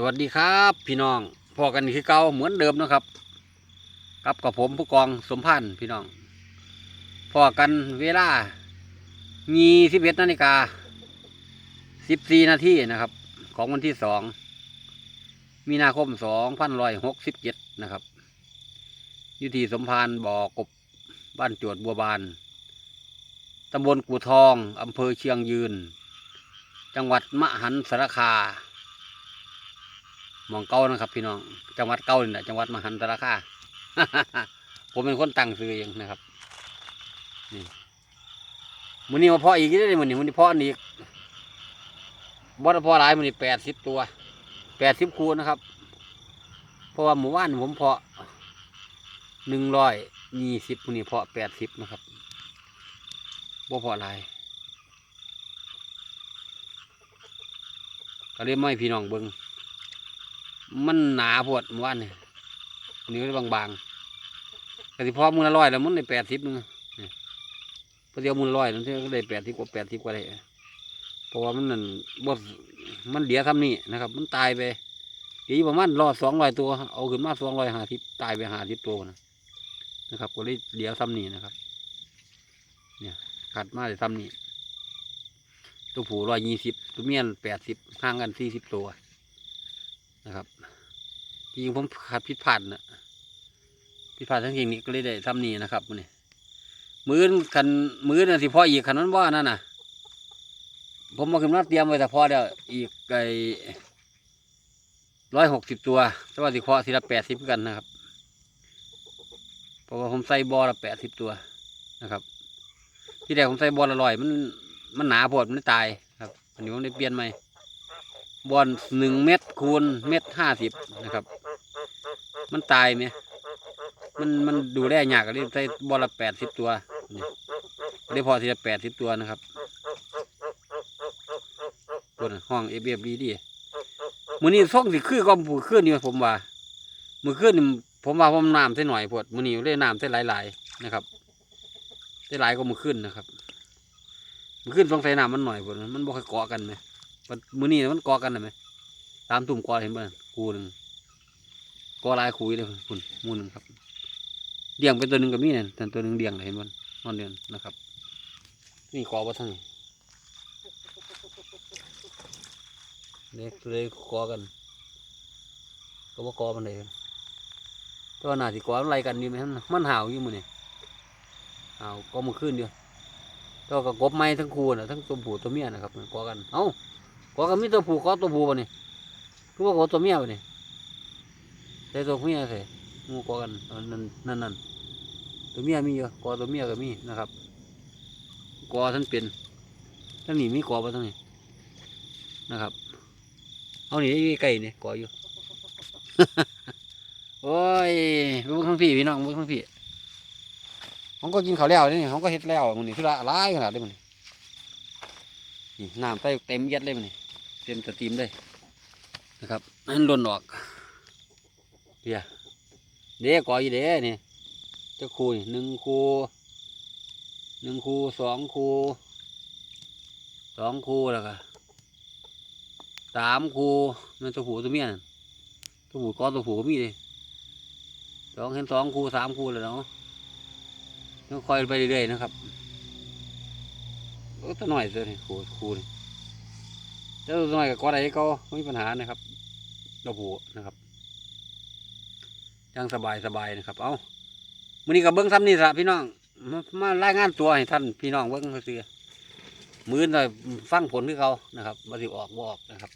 สวัสดีครับพี่น้องพอกันคือเก่าเหมือนเดิมนะครับกับกับผมผู้กองสมพันธ์พี่น้องพอกันเวลามีสิบเอ็ดนาฬิกาสิบสี่นาทีนะครับ ของวันที่สองมีนาคมสองพันร้อยหกสิบเจ็ดนะครับยุทีสมพานบ่อกบบ้านจวดบัวบานตำบลกูทองอำเภอเชียงยืน จังหวัดมหันสารคา มองเก้านะครับ พี่น้องจังหวัดเก้านี่แหละจังหวัดมหันตราคาผมเป็นคนตั้งซื้อเองนะครับนี่มือนี้มาเพาะอีกได้เลยมือนี้มือนี้เพาะอันอีกบอสเพาะหลายมือนี้แปดสิบตัวแปดสิบคูนะครับ เพราะว่าหมู่บ้านผมเพาะหนึ่งร้อยยี่สิบมือนี้เพาะแปดสิบนะครับบ่เพาะหลายก็เลยไม่พี่น้องเบิ้ง มันหนาปวดเมื่อวานนี่นนี้ก็บางๆแต่ที่พอมือละร้อยแล้วมันได้แปดสิบนึงนี่พอเดียวมือละร้อยนั่นก็ได้แปดสิบกว่าแปดสิบกว่าได้เพราะว่ามันนั่นบดมันเดียวทำนี่นะครับ มันตายไปอีกประมาณรอดสองร้อยตัว เอาขึ้นมาสองร้อยห้าสิบตายไปห้าสิบตัวนะนะครับก็เลยเดียวทำนี่นะครับ เนี่ยขัดมาเลยทำนี่ตัวผู้ร้อยยี่สิบตัวเมียนแปดสิบห่างกันสี่สิบตัว นะครับจริงผมขัดผิดพลาดนะผิดพลาดทั้งทีนี้ก็เลยได้ทำนี่นะครับมือนี่มือนคันมือน่ะสิพ่ออีกคันนั้นว่านั่นน่ะ ผมมาขึ้นมาเตรียมไว้แต่พอเดียวอีกไอร้อยหกสิบตัวแต่ว่าสิเคาะทีละแปดสิบกันนะครับเพราะว่าผมใส่บอละแปดสิบตัวนะครับ ที่แรกผมใส่บอลละร้อยมันมันหนาโพดมันตายครับอันนี้ผมได้เปลี่ยนใหม่ บอลหนึ่งเม็ดคูณเม็ดห้าสิบนะครับ มันตายไหมมันมันดูแลยากเลยใส่บอลละแปดสิบตัวนี่ได้พอทีละแปดสิบตัวนะครับบนห้องเอฟเอฟดีดีมือนี้ส่งสิคือก็มือขึ้นนี่ผมว่า มือขึ้นนี่ผมว่าผมน้ำใส่หน่อยพดมือนี้เลยน้ำใส่หลายๆนะครับใส่หลายก็มือขึ้นนะครับมันขึ้นสงสัยน้ำมันหน่อยพุ่นมันบ่ค่อยเกาะกันไหม มันมือนี้มันกาะกันได้ไหมตามตุ่มกาะเห็นบ่คูหนึ่งกาะหลายคูอยู่เลยพุ่นหมูหนึ่งครับเดี่ยงเป็นตัวหนึ่งกับมีเนี่ยแต่ตัวหนึ่งเดี่ยงเลยเห็นบ่นอนเดือนนะครับ นี่กาะบ่ทั้งนี้เล็กเลยกาะกัน ก็บ่เกาะมันเลยตัวหน้าสิเกาะอะไรกันนี่ไหมมันมันห่าวอยู่มือนี่ห่าวก็มาขึ้นเดียวตัวกับกบไม้ทั้งคู่นะทั้งตัวผู้ตัวเมียนะครับกอกันเอ้า กอกันมีตัวผู้กอตัวผู้ปะนี่คือว่ากอตัวเมียปะนี่ใส่ตัวเมียใส่งูกอกันนั่นนั่นนั่นตัวเมียมีเยอะกอตัวเมียก็มีนะครับกอท่านเป็นทั้งนี้มีกอปะทั้งนี้นะครับเอาหนีไก่นี่กออยู่โอ้ยเบิ่งทั้งพี่พี่น้องเบิ่งทั้งพี่ผมก็กินข้าวแล้วนี่ผมก็เฮ็ดแล้วมันนี่ธุระลายขนาดเลยมันนี่น้ำใส่เต็มเย็ดเลยมันนี่ เต็มสตรีมเลยนะครับนั่นล่นออกเดี๋ยเด็กก่อยเด้นี่เจ้าคูนี่หนึ่งคูหนึ่งคูสองคูสองคูแล้วก็สามคูมันตัวผูตัวเมียนตัวผูก้อนตัวผูก็มีเลยสองเห็นสองคูสามคูแล้วเนาะต้องคอยไปเรื่อยๆนะครับโอ้ตัวหน่อยเสียนี่คูคูนี่ เจ้าตัวหน่อยกับกอดอะไรก็ไม่มีปัญหานะครับเราผูนะครับยังสบายสบายนะครับ เอามือนี้กับเบิ้งซ้ำนี่ละพี่น้องมามารายงานตัวให้ท่านพี่น้องเบิ้งเขาเสือมือหน่อยฟังผลที่เขานะครับมาสิออกบออกนะครับ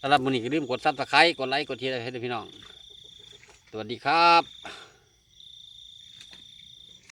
สำหรับมือนี้ก็ลืมกดซับสไครต์กดไลค์กดแชร์ให้ด้วยพี่น้อง สวัสดีครับ